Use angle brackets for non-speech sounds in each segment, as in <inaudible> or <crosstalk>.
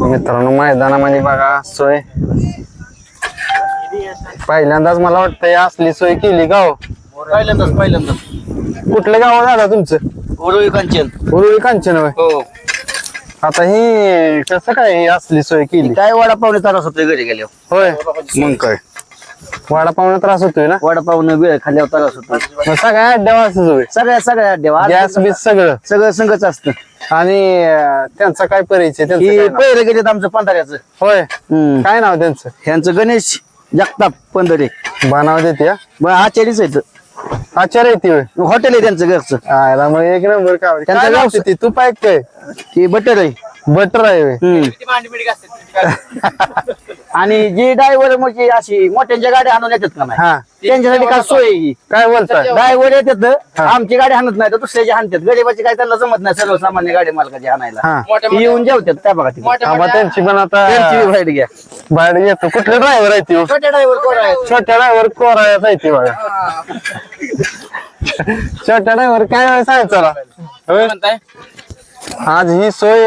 मित्रांनो मैदानामध्ये बघा सोय. पहिल्यांदाच मला वाटतं असली सोय केली का हो पहिल्यांदाच पहिल्यांदाच. कुठलं गाव झालं तुमचं? उरुळी कांचन. उरुळी कांचन होय. हो. आता ही कसं काय ही असली सोय केली? काय वडापावने त्रास होतोय घरी गेल्यावर? होय. मग काय? वडापावनं त्रास होतोय ना? वडापावनं वेळ खाल्ल्यावर त्रास होतो मग सगळ्या अड्ड्यावर असंच होय सगळ्या सगळ्या देवा गॅस बीस सगळं. सगळं संगच असतं. आणि अं, त्यांचा काय परिचय? त्यांचं ही काय नाव? पहिलं गेलेत आमचं पंधराचं होय. हम्म. काय नाव त्यांचं? ह्यांचं गणेश जगताप पंधरे. बनाव देते हा? मग आचार्यच आहेत. आचार्य आहे ती होय. हॉटेल आहे त्यांचं घरचं. आयला मग एक नंबर त्यांचा काय लागते ती? तू पाय काय? ती बटर आहे. बटर आहे होय. हम्म. <laughs> आणि जी ड्रायव्हर म्हणजे अशी मोठ्यांच्या गाड्या आणून येतात का नाही? हा. त्यांच्यासाठी काय सोय आहे ही? काय बोलताय ड्रायव्हर येतात आमची गाडी हाणत नाही तर दुसऱ्याची हाणतात. गरीबाची काय त्यांना जमत नाही सर्वसामान्य गाडी मालकाची हाणायला. हा. ती येऊन जेवतात त्या बघा तिथे. त्यांची पण त्यांची आता वाईट घ्या. बाहेर येतो. कुठले ड्रायव्हर आहे ती? हो? छोट्या ड्रायव्हर कोण आहेत? छोट्या ड्रायव्हर कोरायात आहे ती बघा. छोट्या ड्रायव्हर काय सांग चला होय? आज ही सोय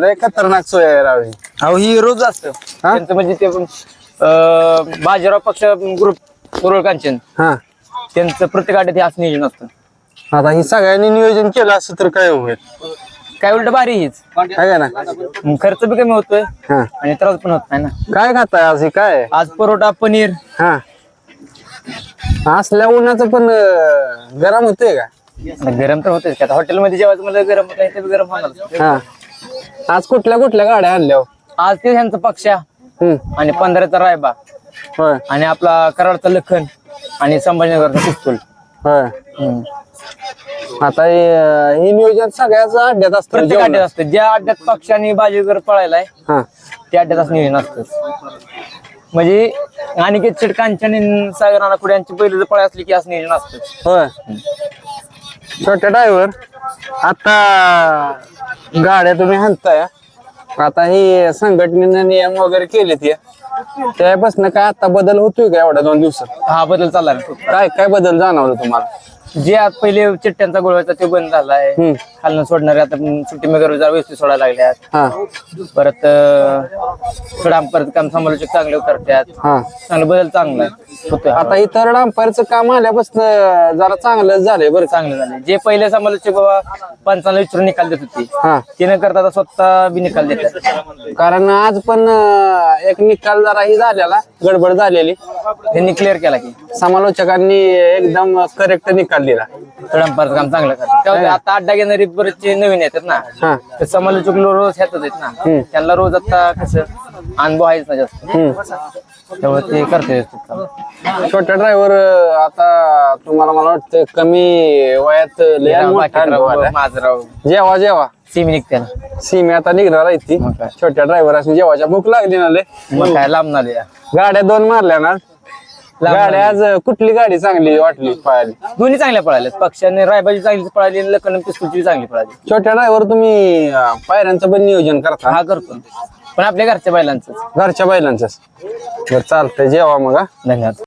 लय खतरनाक सोय आहे राव ही. अहो ही रोज असतं. हा? त्यांचं म्हणजे ते अं, बाजीराव पक्ष ग्रुप उरुळ कांचन. हा. त्यांचं प्रत्येक आठवड्यात हे असं नियोजन असतं. आता ही सगळ्यांनी नियोजन केलं असं तर काय होईल? काय उलट बारी हीच. आहे का ना? मग खर्च बी कमी होतोय हा. आणि त्रास पण होत नाही ना. काय खाताय आज ही? काय? आहे? आज परोटा पनीर. हा. असल्या उन्हाचं पण अं, गरम होतंय का? गरम तर होतेच आता हॉटेलमध्ये जेवायचं मला गरम होत ते बी गरम होणार. हा. आज कुठल्या कुठल्या गाड्या आणल्या हो? आज ते ह्यांचं पक्षा हम्म. आणि पंधराचा रायबा होय. आणि आपला कराडचा लखन आणि संभाजीनगरचा पिस्तूल. होय. हम्म. आता हे हे नियोजन सगळ्याच अड्ड्यात असतं प्रत्येक जेवणात. अड्ड्यात असतं. ज्या अड्ड्यात पक्ष आणि बाजीगर पळायलाय हा. त्या अड्ड्यातच नियोजन असतं. म्हणजे अनिकेत कांचन सागर नाना पुढे यांची पहिले जर पळाय असली की असं नियोजन असतं. होय. छोट्या ड्रायव्हर आता गाड्या तुम्ही हाणताय. आता ही संघटनेनं नियम वगैरे केलेत या. त्यापासून काय आता बदल होतोय का एवढ्या दोन दिवसात? हा बदल चालला ना. काय काय बदल जाणवलं तुम्हाला? जे आज पहिले चिट्ट्यांचा गोळवायचा ते बंद झालाय. हम्म. खालनं सोडणारे आता सुट्टी जरा व्यवस्थित सोडायला लागल्यात. हा. परत अं, थोडं परत काम समालोचक चांगले करतात. हा. चांगला बदल चांगला आहे. हा. आता इतर डांपरचं काम आल्यापासून जरा चांगलंच झालंय बरं? चांगलं झाले जे पहिले समालोचक बाबा पंचांना विचारून निकाल देत होते. हा. ते न करता आता स्वतः बी निकाल देतात. कारण आज पण अं, एक निकाल जरा ही झालेला गडबड झालेली. त्यांनी क्लिअर केला की. समालोचकांनी एकदम करेक्ट निकाल दिला. थोडंफार काम चांगलं करतात. आता अड्डा घेणारी बरेचसे नवीन येतात ना. हा. ते समालोचक रोज ह्यातच आहेत ना. त्यांना रोज आता कसं अनुभव आहेच ना जास्त. त्यामुळे ते करते व्यवस्थित काम. छोटा ड्रायव्हर आता तुम्हाला मला वाटतं कमी वयात लय मोठा अनुभव आलाय. माझराव. जेवा जेवा सिमी निघते ना. सीमे आता निघणार आहे ती. मग काय. छोट्या ड्रायव्हर असून जेवाच्या भूक लागली ना लय. मग काय लांब नाले गाड्या दोन मारल्या ना? गाड्या आज कुठली गाडी चांगली वाटली पाहायला दोन्ही चांगल्या पळाल्या पक्षाने रायबाजी चांगली पळाली आणि लखन पिस्तूलची चांगली पळाली. छोट्या ड्रायव्हर तुम्ही अं, पायऱ्यांचं पण नियोजन करता. हा करतो. पण आपल्या घरच्या बैलांच घरच्या बैलांच बरं चालतंय. जेवा मग हा. धन्यवाद.